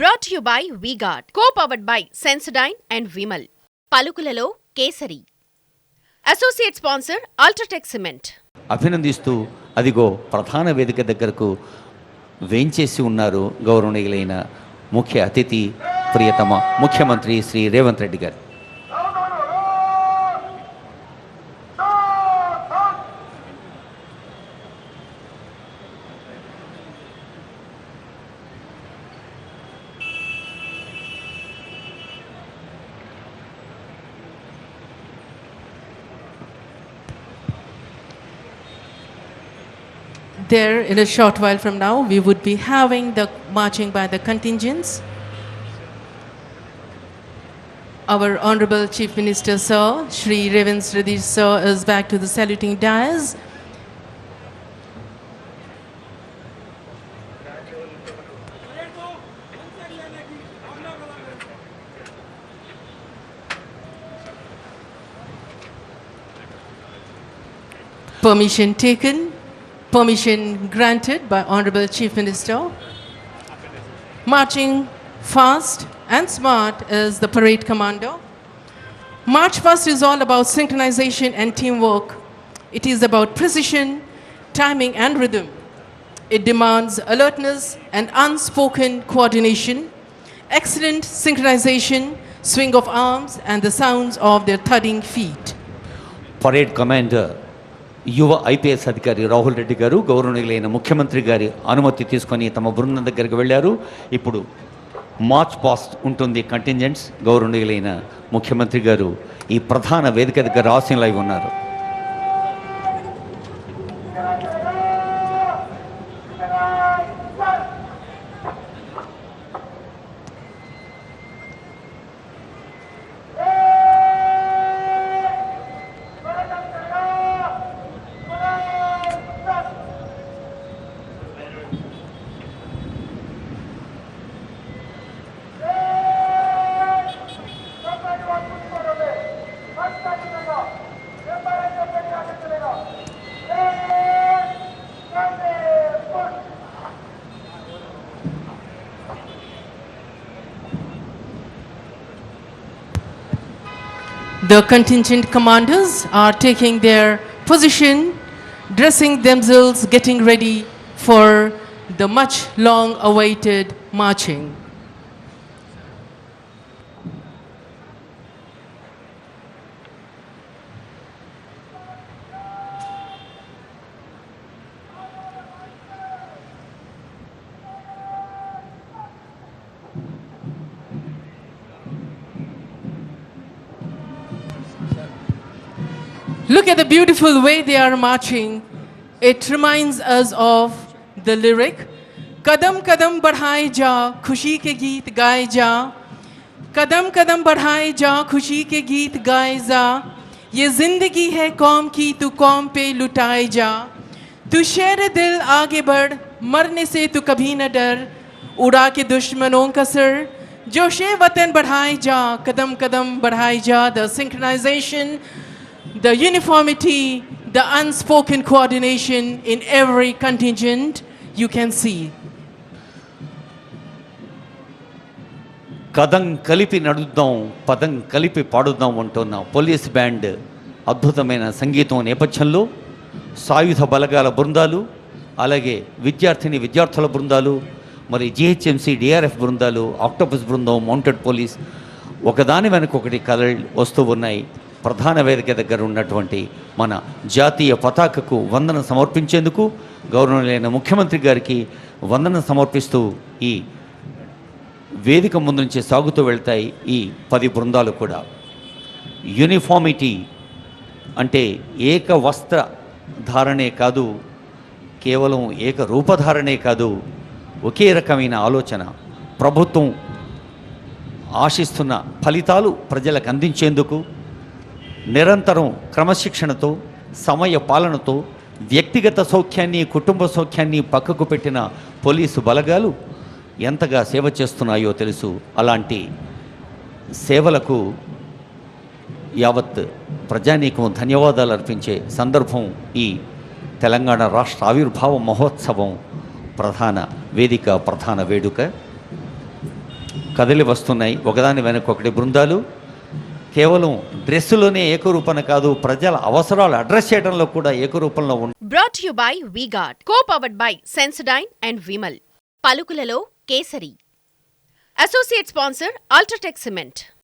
Brought you by V Guard co powered by Sensodyne and Vimal పలుకులలో కేసరి. Associate sponsor UltraTech cement అభినందిస్తూ అదిగో ప్రధాన వేదిక దగ్గరకు వేంచేసి ఉన్నారు గౌరవనీయులైన ముఖ్య అతిథి ప్రియతమ ముఖ్యమంత్రి శ్రీ రేవంత్ రెడ్డి గారు. There, in a short while from now, we would be having the marching by the contingents. Our Honorable Chief Minister, Sir, Shri Revans Reddy, Sir, is back to the saluting dais. Permission taken, permission granted by Honorable Chief Minister. Marching fast and smart is the parade commander. March Fast is all about synchronization and teamwork. It is about precision, timing, and rhythm. It demands alertness and unspoken coordination, excellent synchronization, swing of arms, and the sounds of their thudding feet. Parade Commander యువ IPS అధికారి రాహుల్ రెడ్డి గారు గౌరవనీయులైన ముఖ్యమంత్రి గారి అనుమతి తీసుకొని తమ బృందం దగ్గరికి వెళ్ళారు. ఇప్పుడు మార్చ్ పాస్ట్ ఉంటుంది కంటింజెంట్స్. గౌరవనీయులైన ముఖ్యమంత్రి గారు ఈ ప్రధాన వేదిక దగ్గర ఆసీనులై ఉన్నారు. The contingent commanders are taking their position, dressing themselves, getting ready for the much long awaited marching. Look at the beautiful way they are marching. It reminds us of the lyric कदम कदम बढ़ाए जा खुशी के गीत गाए जा कदम कदम बढ़ाए जा खुशी के गीत गाए जा ये ज़िंदगी है कौम की तू कौम पे लुटाए जा तू शेर दिल आगे बढ़ मरने से तू कभी न डर उड़ा के दुश्मनों का सर जोशे वतन बढ़ाए जा कदम कदम बढ़ाए जा the synchronization the uniformity, the unspoken coordination in every contingent you can see. కథం కలిపి నడుద్దాం పదం కలిపి పాడుద్దాం అంటున్న పోలీస్ బ్యాండ్ అద్భుతమైన సంగీతం నేపథ్యంలో సాయుధ బలగాల బృందాలు అలాగే విద్యార్థిని విద్యార్థుల బృందాలు మరి జిహెచ్ఎంసీ డిఆర్ఎఫ్ బృందాలు ఆక్టోపస్ బృందం మౌంటెడ్ పోలీస్ ఒకదాని వెనక ఒకటి కలర్ వస్తూ ఉన్నాయి ప్రధాన వేదిక దగ్గర ఉన్నటువంటి మన జాతీయ పతాకకు వందన సమర్పించేందుకు గౌరవనీయులైన ముఖ్యమంత్రి గారికి వందన సమర్పిస్తూ ఈ వేదిక ముందు నుంచి సాగుతూ వెళ్తాయి ఈ పది బృందాలు కూడా. యూనిఫామిటీ అంటే ఏక వస్త్ర ధారణే కాదు కేవలం ఏక రూపధారణే కాదు ఒకే రకమైన ఆలోచన ప్రభుత్వం ఆశిస్తున్న ఫలితాలు ప్రజలకు అందించేందుకు నిరంతరం క్రమశిక్షణతో సమయ పాలనతో వ్యక్తిగత సౌఖ్యాన్ని కుటుంబ సౌఖ్యాన్ని పక్కకు పెట్టిన పోలీసు బలగాలు ఎంతగా సేవ చేస్తున్నాయో తెలుసు. అలాంటి సేవలకు యావత్ ప్రజానీకం ధన్యవాదాలు అర్పించే సందర్భం ఈ తెలంగాణ రాష్ట్ర ఆవిర్భావ మహోత్సవం ప్రధాన వేదిక ప్రధాన వేడుక. కదిలి వస్తున్నాయి. ఒకదాని వెనక ఒకటి బృందాలు. కేవలం డ్రెస్సులోనే ఏకరూపణ కాదు ప్రజల అవసరాలు అడ్రస్ చేయడంలో కూడా ఏకరూపంలో ఉంది brought you by V Guard co powered by Sensodyne and Vimal పలుకులలో kesari. Associate sponsor UltraTech cement